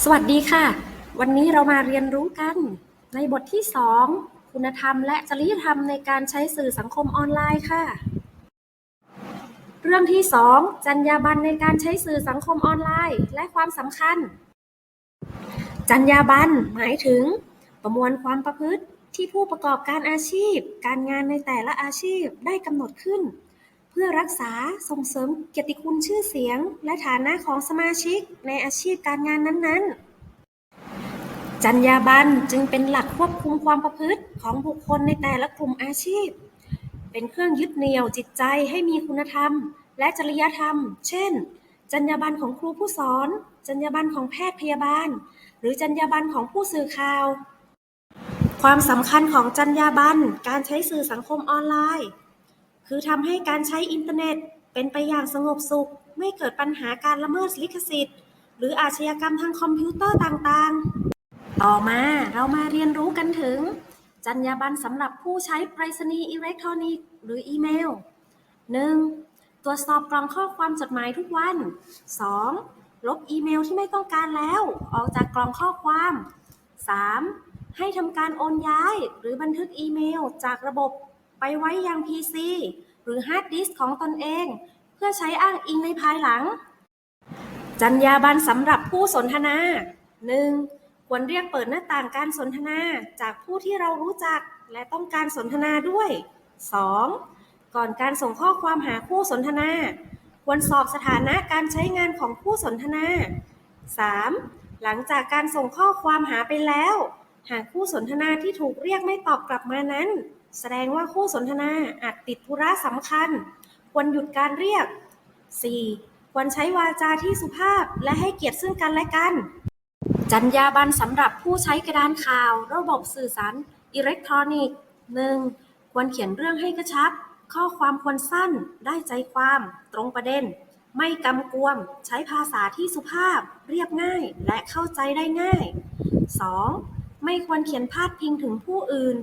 สวัสดีค่ะ วันนี้เรามาเรียนรู้กันในบทที่ 2 คุณธรรมและจริยธรรมในการใช้สื่อสังคมออนไลน์ค่ะ เรื่องที่ 2 จรรยาบรรณในการใช้สื่อสังคมออนไลน์ และความสำคัญ จรรยาบรรณหมายถึง ประมวลความประพฤติที่ผู้ประกอบการอาชีพ การงานในแต่ละอาชีพได้กำหนดขึ้น เพื่อรักษาส่งเสริมเกียรติคุณชื่อเสียง และฐานะของสมาชิกในอาชีพการงานนั้นๆ จรรยาบรรณจึงเป็นหลักควบคุมความประพฤติของบุคคลในแต่ละกลุ่มอาชีพ เป็นเครื่องยึดเหนี่ยวจิตใจให้มีคุณธรรม และจริยธรรม เช่น จรรยาบรรณของครูผู้สอน จรรยาบรรณของแพทย์พยาบาล หรือจรรยาบรรณของผู้สื่อข่าว ความสำคัญของจรรยาบรรณการใช้สื่อสังคมออนไลน์ คือทำให้การใช้อินเทอร์เน็ต เป็นไปอย่างสงบสุข ไม่เกิดปัญหาการละเมิดลิขสิทธิ์ หรืออาชญากรรมทางคอมพิวเตอร์ต่างๆ ต่อมาเรามาเรียนรู้กันถึง จรรยาบรรณสำหรับผู้ใช้ไปรษณีย์อิเล็กทรอนิกส์หรืออีเมล 1. ตรวจสอบกล่องข้อความจดหมายทุกวัน 2. ลบอีเมลที่ไม่ต้องการแล้ว ออกจากกล่องข้อความ 3. ให้ทำการโอนย้ายหรือบันทึกอีเมลจากระบบ ไปไว้ยัง PC หรือฮาร์ดดิสก์ของตนเอง เพื่อใช้อ้างอิงในภายหลัง จรรยาบรรณสำหรับผู้สนทนา 1. ควรเรียกเปิดหน้าต่างการสนทนาจากผู้ที่เรารู้จักและต้องการสนทนาด้วย 2. ก่อนการส่งข้อความหาคู่สนทนา ควรสอบสถานะการใช้งานของผู้สนทนา 3. หลังจากการส่งข้อความหาไปแล้ว หากคู่สนทนาที่ถูกเรียกไม่ตอบกลับมานั้น แสดงว่าคู่สนทนาอาจติดธุระสำคัญ ควรหยุดการเรียก 4. ควรใช้วาจาที่สุภาพและให้เกียรติซึ่งกันและกัน จรรยาบรรณสำหรับผู้ใช้กระดานข่าว ระบบสื่อสารอิเล็กทรอนิกส์ 1. ควรเขียนเรื่องให้กระชับ ข้อความควรสั้น ได้ใจความ ตรงประเด็น ไม่กำกวม ใช้ภาษาที่สุภาพ เรียบง่าย และเข้าใจได้ง่าย 2. ไม่ควรเขียนพาดพิงถึงผู้อื่น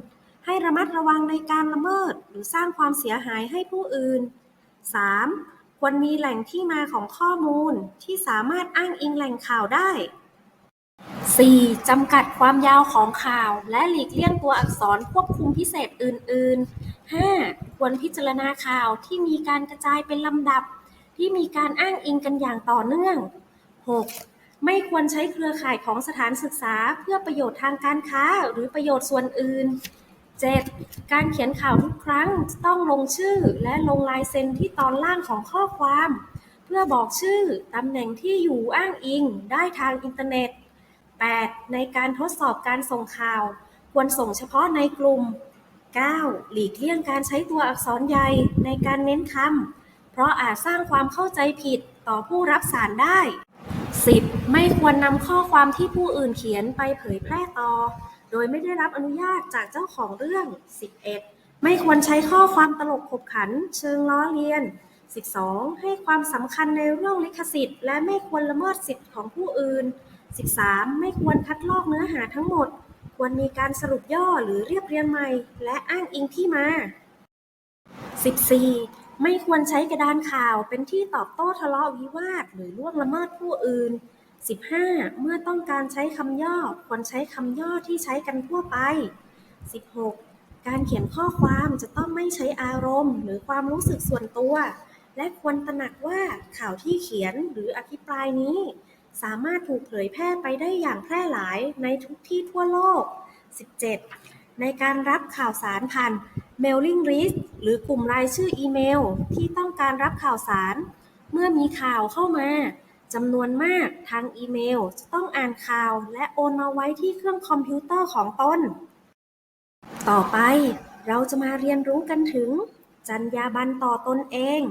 ให้ระมัดระวังในการละเมิด หรือสร้างความเสียหายให้ผู้อื่น 3. ควรมีแหล่งที่มาของข้อมูลที่สามารถอ้างอิงแหล่งข่าวได้ 4. จำกัดความยาวของข่าว และหลีกเลี่ยงตัวอักษรควบคุมพิเศษอื่น ๆ 5. ควรพิจารณาข่าวที่มีการกระจายเป็นลำดับ ที่มีการอ้างอิงกันอย่างต่อเนื่อง 6. ไม่ควรใช้เครือข่ายของสถานศึกษาเพื่อประโยชน์ทางการค้าหรือประโยชน์ส่วนอื่น 7. การเขียนข่าวทุกครั้งต้องลงชื่อและลงลายเซ็นที่ตอนล่างของข้อความ เพื่อบอกชื่อตำแหน่งที่อยู่อ้างอิงได้ทางอินเทอร์เน็ต 8. ในการทดสอบการส่งข่าว ควรส่งเฉพาะในกลุ่ม 9. หลีกเลี่ยงการใช้ตัวอักษรใหญ่ในการเน้นคำเพราะอาจสร้างความเข้าใจผิดต่อผู้รับสารได้ 10. ไม่ควรนำข้อความที่ผู้อื่นเขียนไปเผยแพร่ต่อ โดยไม่ได้รับอนุญาตจากเจ้าของเรื่อง 11. ไม่ควรใช้ข้อความตลกขบขัน เชิงล้อเลียน 12. ให้ความสำคัญในเรื่องลิขสิทธิ์ และไม่ควรละเมิดสิทธิ์ของผู้อื่น 13. ไม่ควรคัดลอกเนื้อหาทั้งหมด ควรมีการสรุปย่อหรือเรียบเรียงใหม่ และอ้างอิงที่มา 14. ไม่ควรใช้กระดานข่าวเป็นที่ตอบโต้ทะเลาะวิวาท หรือล่วงละเมิดผู้อื่น 15. เมื่อต้องการใช้คำย่อควรใช้คำย่อที่ใช้กันทั่วไป 16. การเขียนข้อความจะต้องไม่ใช้อารมณ์ หรือความรู้สึกส่วนตัว และควรตระหนักว่าข่าวที่เขียนหรืออภิปรายนี้ สามารถถูกเผยแพร่ไปได้อย่างแพร่หลายในทุกที่ทั่วโลก 17. ในการรับข่าวสารผ่าน mailing list หรือกลุ่มรายชื่ออีเมล ที่ต้องการรับข่าวสาร เมื่อมีข่าวเข้ามาจำนวนมากทางอีเมล จะต้องอ่านข่าวและโอนมาไว้ที่เครื่องคอมพิวเตอร์ของตน ต่อไปเราจะมาเรียนรู้กันถึง จรรยาบรรณต่อตนเอง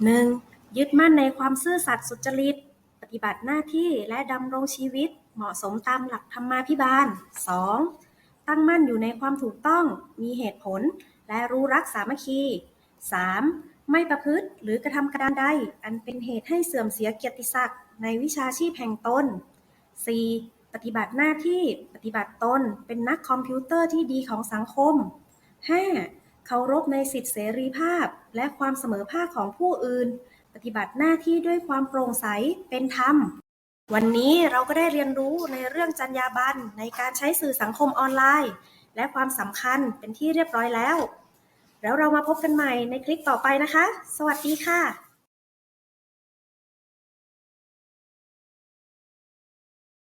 1. ยึดมั่นในความซื่อสัตย์สุจริต ปฏิบัติหน้าที่และดำรงชีวิตเหมาะสมตามหลักธรรมาภิบาล 2. ตั้งมั่นอยู่ในความถูกต้อง มีเหตุผล และรู้รักสามัคคี 3. ไม่ประพฤติหรือกระทำการใด อันเป็นเหตุให้เสื่อมเสียเกียรติศักดิ์ในวิชาชีพแห่งตน 4. ปฏิบัติหน้าที่ปฏิบัติตนเป็นนักคอมพิวเตอร์ที่ดีของสังคม 5. เคารพในสิทธิเสรีภาพ และความเสมอภาคของผู้อื่น ปฏิบัติหน้าที่ด้วยความโปร่งใสเป็นธรรม วันนี้เราก็ได้เรียนรู้ในเรื่องจรรยาบรรณในการใช้สื่อสังคมออนไลน์ และความสำคัญเป็นที่เรียบร้อยแล้ว แล้วเรามาพบกันใหม่ในคลิปต่อไปนะคะ สวัสดีค่ะ